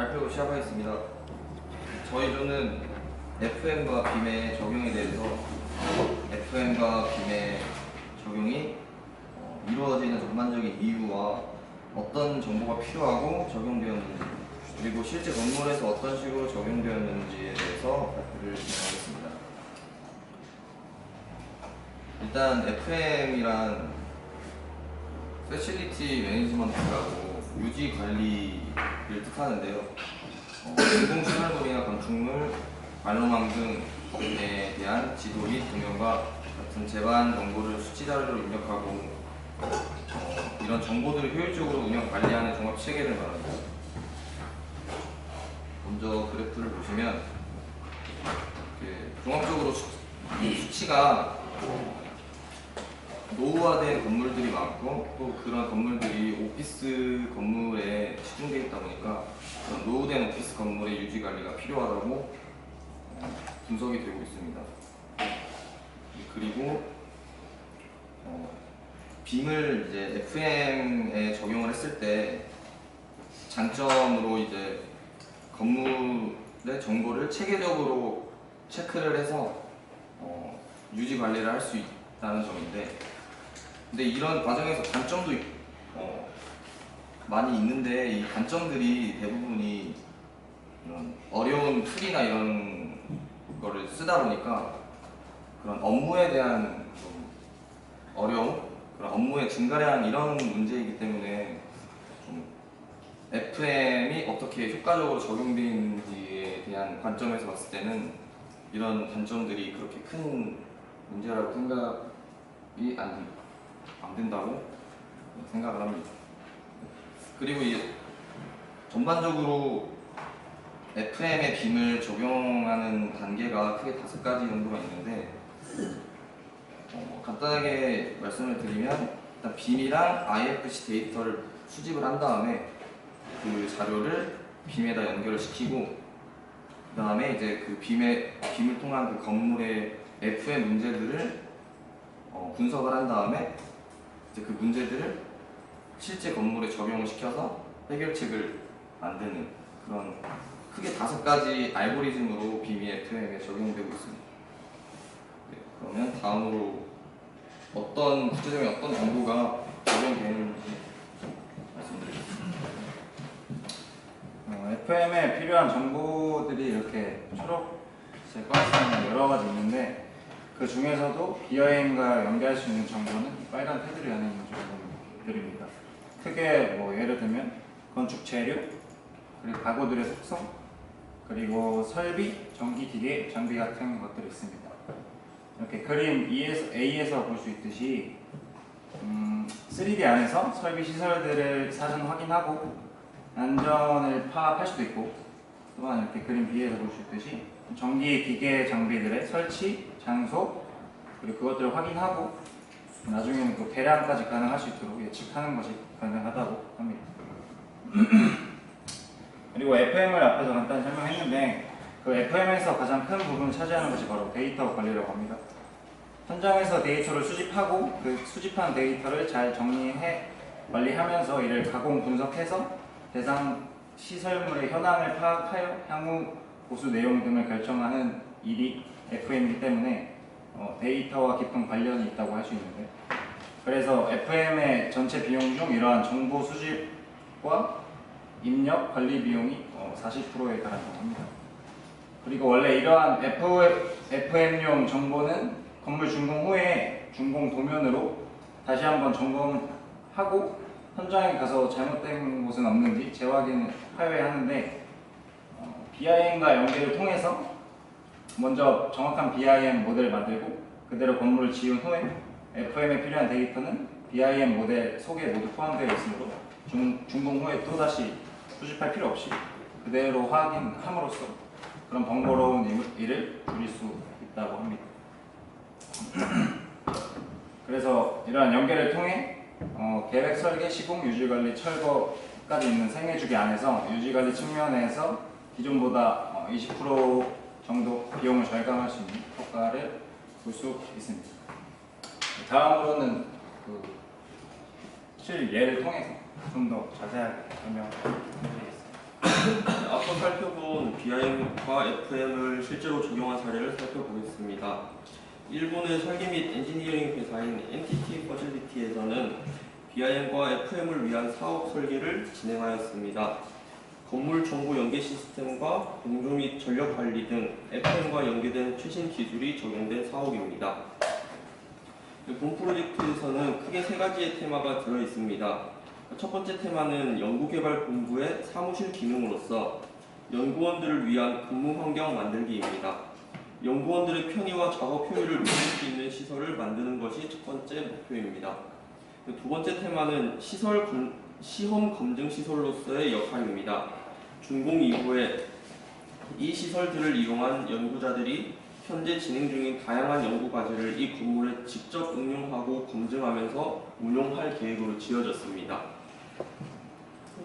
발표 시작하겠습니다. 저희 조는 FM과 빔의 적용에 대해서 FM과 빔의 적용이 어, 이루어지는 전반적인 이유와 어떤 정보가 필요하고 적용되었는지 그리고 실제 건물에서 어떤 식으로 적용되었는지에 대해서 발표를 진행하겠습니다. 일단 FM이란 패실리티 매니지먼트라고 유지 관리 를 뜻하는데요. 어, 인공시설물이나 건축물, 관로망 등에 대한 지도 및 동영과 같은 제반 정보를 수치 자료로 입력하고 어, 이런 정보들을 효율적으로 운영 관리하는 종합 체계를 말합니다. 먼저 그래프를 보시면 종합적으로 수치가 노후화된 건물들이 많고 또 그런 건물들이 오피스 건물에 집중되어 있다 보니까 그런 노후된 오피스 건물의 유지 관리가 필요하다고 어, 분석이 되고 있습니다. 그리고 어, 빔을 이제 FM에 적용을 했을 때 장점으로 이제 건물의 정보를 체계적으로 체크를 해서 어, 유지 관리를 할 수 있다는 점인데 근데 이런 과정에서 단점도 있- 어, 많이 있는데 이 단점들이 대부분이 이런 어려운 툴이나 이런 거를 쓰다 보니까 그런 업무에 대한 좀 어려움, 그런 업무의 증가량 이런 문제이기 때문에 좀 FM이 어떻게 효과적으로 적용되는지에 대한 관점에서 봤을 때는 이런 단점들이 그렇게 큰 문제라고 생각이 안, 안 된다고 생각을 합니다. 그리고 이 전반적으로 FM의 빔을 적용하는 단계가 크게 다섯 가지 정도가 있는데 어, 간단하게 말씀을 드리면 일단 빔이랑 IFC 데이터를 수집을 한 다음에 그 자료를 빔에다 연결을 시키고 그 다음에 이제 그 빔의 빔을 통한 그 건물의 FM 문제들을 어, 분석을 한 다음에 이제 그 문제들을 실제 건물에 적용을 시켜서 해결책을 만드는 그런 크게 다섯 가지 알고리즘으로 빔이 FM에 적용되고 있습니다. 네, 그러면 다음으로 어떤 구체적인 어떤 정보가 적용되는지 말씀드리겠습니다. 어, FM에 필요한 정보들이 이렇게 초록색 박스에 여러 가지 있는데 그 중에서도 비어행과 연결할 수 있는 정보는 이 빨간 테두리 안에 있는 정보들입니다. 크게 뭐 예를 들면 건축 재료, 그리고 가구들의 속성, 그리고 설비, 전기 기계, 장비 같은 것들이 있습니다. 이렇게 그림 E에서, A에서 볼 수 있듯이 음, 3D 안에서 설비 시설들을 사전 확인하고 안전을 파악할 수도 있고 또한 이렇게 그림 B에서 볼 수 있듯이 전기 기계 장비들의 설치, 장소 그리고 그것들을 확인하고 나중에는 그 대량까지 가능할 수 있도록 예측하는 것이 가능하다고 합니다. 그리고 FM을 앞에서 간단히 설명했는데 그 FM에서 가장 큰 부분을 차지하는 것이 바로 데이터 관리라고 합니다. 현장에서 데이터를 수집하고 그 수집한 데이터를 잘 정리해 관리하면서 이를 가공 분석해서 대상 시설물의 현황을 파악하여 향후 보수 내용 등을 결정하는 일이 FM이기 때문에 어, 데이터와 깊은 관련이 있다고 할 수 있는데 그래서 FM의 전체 비용 중 이러한 정보 수집과 입력 관리 비용이 어, 40%에 달한다고 합니다. 그리고 원래 이러한 FM용 정보는 건물 준공 후에 준공 도면으로 다시 한번 점검하고 현장에 가서 잘못된 곳은 없는지 재확인을 하여야 하는데 어, BIM과 연계를 통해서 먼저 정확한 BIM 모델을 만들고 그대로 건물을 지은 후에 FM에 필요한 데이터는 BIM 모델 속에 모두 포함되어 있으므로 중, 준공 후에 또다시 수집할 필요 없이 그대로 확인함으로써 그런 번거로운 일- 일을 줄일 수 있다고 합니다. 그래서 이러한 연계를 통해 어, 계획 설계, 시공, 유지관리, 철거까지 있는 생애주기 안에서 유지관리 측면에서 기존보다 어, 20% 정도 비용을 절감할 수 있는 효과를 볼 수 있습니다. 다음으로는 그 실 예를 통해서 좀 더 자세하게 설명드리겠습니다. 살펴본 BIM과 FM을 실제로 적용한 사례를 살펴보겠습니다. 일본의 설계 및 엔지니어링 회사인 NTT 퍼실리티에서는 BIM과 FM을 위한 사업 설계를 진행하였습니다. 건물 정보 연계 시스템과 공조 및 전력 관리 등 FM과 연계된 최신 기술이 적용된 사업입니다. 본 프로젝트에서는 크게 세 가지의 테마가 들어 있습니다. 첫 번째 테마는 연구개발본부의 사무실 기능으로서 연구원들을 위한 근무 환경 만들기입니다. 연구원들의 편의와 작업 효율을 높일 수 있는 시설을 만드는 것이 첫 번째 목표입니다. 두 번째 테마는 시설 검- 시험 검증 시설로서의 역할입니다. 준공 이후에 이 시설들을 이용한 연구자들이 현재 진행 중인 다양한 연구 과제를 이 건물에 직접 응용하고 검증하면서 운용할 계획으로 지어졌습니다.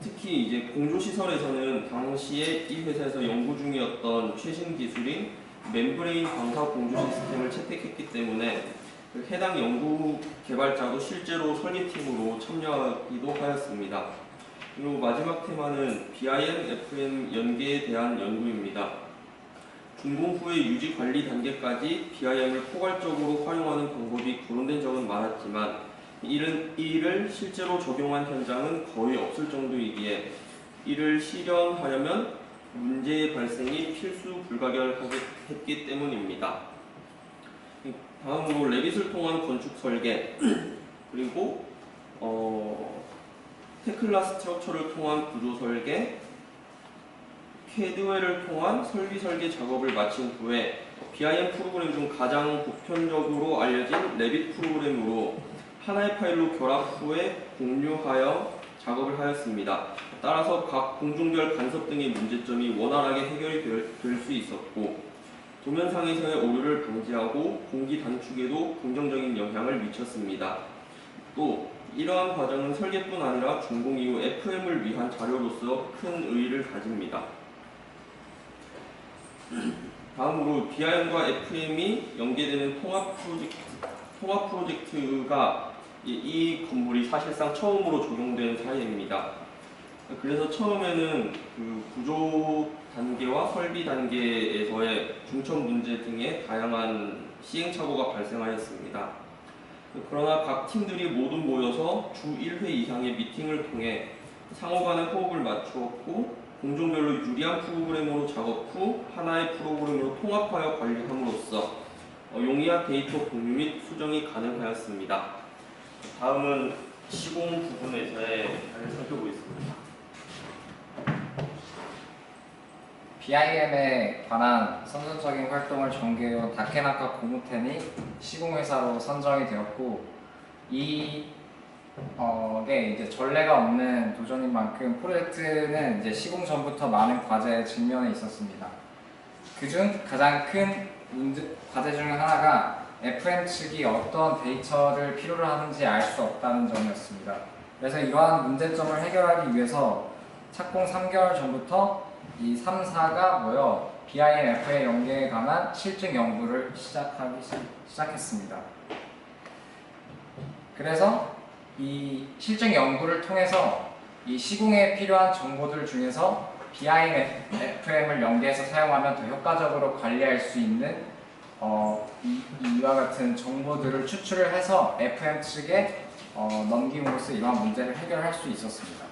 특히 이제 공조 시설에서는 당시에 이 회사에서 연구 중이었던 최신 기술인 멤브레인 방사 공조 시스템을 채택했기 때문에 그 해당 연구 개발자도 실제로 설계팀으로 참여하기도 하였습니다. 그리고 마지막 테마는 BIM, FM 연계에 대한 연구입니다. 준공 후의 유지 관리 단계까지 BIM을 포괄적으로 활용하는 방법이 거론된 적은 많았지만 이는 이를 실제로 적용한 현장은 거의 없을 정도이기에 이를 실현하려면 문제의 발생이 필수 불가결했기 때문입니다. 다음으로 레빗을 통한 건축 설계 그리고 어, 테클라 스트럭처를 통한 구조 설계 캐드웨를 통한 설비 설계 작업을 마친 후에 BIM 프로그램 중 가장 보편적으로 알려진 레빗 프로그램으로 하나의 파일로 결합 후에 공유하여 작업을 하였습니다. 따라서 각 공종별 간섭 등의 문제점이 원활하게 해결이 될 수 있었고 도면상에서의 오류를 방지하고 공기 단축에도 긍정적인 영향을 미쳤습니다. 또 이러한 과정은 설계뿐 아니라 준공 이후 FM을 위한 자료로서 큰 의의를 가집니다. 다음으로 BIM과 FM이 연계되는 통합 프로젝트, 통합 프로젝트가 이, 이 건물이 사실상 처음으로 적용된 사례입니다. 그래서 처음에는 그 구조 단계와 설비 단계에서의 중첩 문제 등의 다양한 시행착오가 발생하였습니다. 그러나 각 팀들이 모두 모여서 주 1회 이상의 미팅을 통해 상호 간의 호흡을 맞추었고 공종별로 유리한 프로그램으로 작업 후 하나의 프로그램으로 통합하여 관리함으로써 어, 용이한 데이터 공유 및 수정이 가능하였습니다. 다음은 시공 부분에서의 사례를 살펴보겠습니다. BIM에 관한 선전적인 활동을 전개해온 다케나카 고무텐이 시공회사로 선정이 되었고 이 어, 게 이제 전례가 없는 도전인 만큼 프로젝트는 이제 시공 전부터 많은 과제에 직면해 있었습니다. 그중 가장 큰 문제, 과제 중 하나가 FM 측이 어떤 데이터를 필요로 하는지 알 수 없다는 점이었습니다. 그래서 이러한 문제점을 해결하기 위해서 착공 3개월 전부터 이 3사가 모여 BIMF의 연계에 관한 실증 연구를 시작하기 시- 시작했습니다. 그래서 이 실증 연구를 통해서 이 시공에 필요한 정보들 중에서 BIMFM을 연계해서 사용하면 더 효과적으로 관리할 수 있는 어, 이, 이와 같은 정보들을 추출을 해서 FM 측에 어, 넘김으로써 이러한 문제를 해결할 수 있었습니다.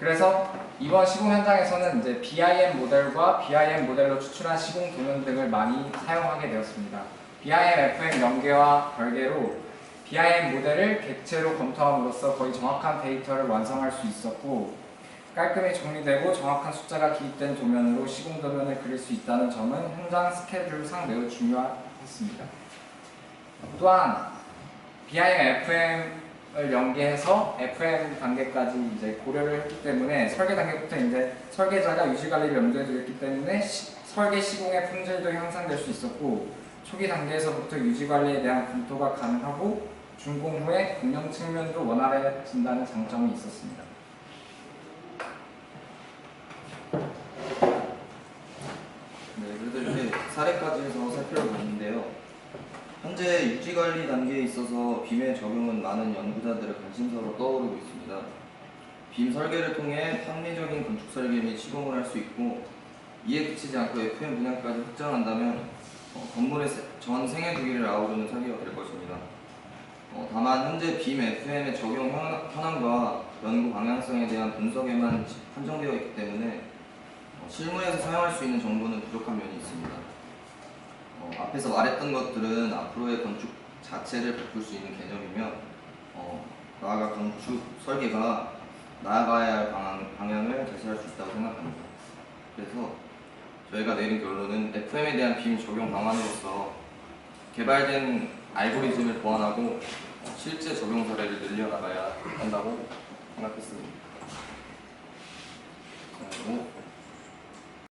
그래서 이번 시공 현장에서는 이제 BIM 모델과 BIM 모델로 추출한 시공 도면 등을 많이 사용하게 되었습니다. BIM FM 연계와 별개로 BIM 모델을 객체로 검토함으로써 거의 정확한 데이터를 완성할 수 있었고 깔끔히 정리되고 정확한 숫자가 기입된 도면으로 시공 도면을 그릴 수 있다는 점은 현장 스케줄상 매우 중요했습니다. 또한 BIM FM 을 연계해서 FM 단계까지 이제 고려를 했기 때문에 설계 단계부터 이제 설계자가 유지 관리를 염두에 두었기 때문에 시- 설계 시공의 품질도 향상될 수 있었고 초기 단계에서부터 유지 관리에 대한 검토가 가능하고 준공 후에 운영 측면도 원활해진다는 장점이 있었습니다. 네, 그래도 이렇게 사례까지 해서 살펴봤는데요. 현재 유지관리 단계에 있어서 빔의 적용은 많은 연구자들의 관심사로 떠오르고 있습니다. 빔 설계를 통해 합리적인 건축 설계 및 시공을 할 수 있고 이에 그치지 않고 FM 분양까지 확장한다면 어, 건물의 세- 전 생애 주기를 아우르는 설계가 될 것입니다. 어, 다만 현재 빔 FM의 적용 현- 현황과 연구 방향성에 대한 분석에만 지- 한정되어 있기 때문에 어, 실무에서 사용할 수 있는 정보는 부족한 면이 있습니다. 어, 앞에서 말했던 것들은 앞으로의 건축 자체를 바꿀 수 있는 개념이며 어, 나아가 건축 설계가 나아가야 할 방향, 방향을 제시할 수 있다고 생각합니다. 그래서 저희가 내린 결론은 FM에 대한 빔 적용 방안으로서 개발된 알고리즘을 보완하고 어, 실제 적용 사례를 늘려나가야 한다고 생각했습니다. 그리고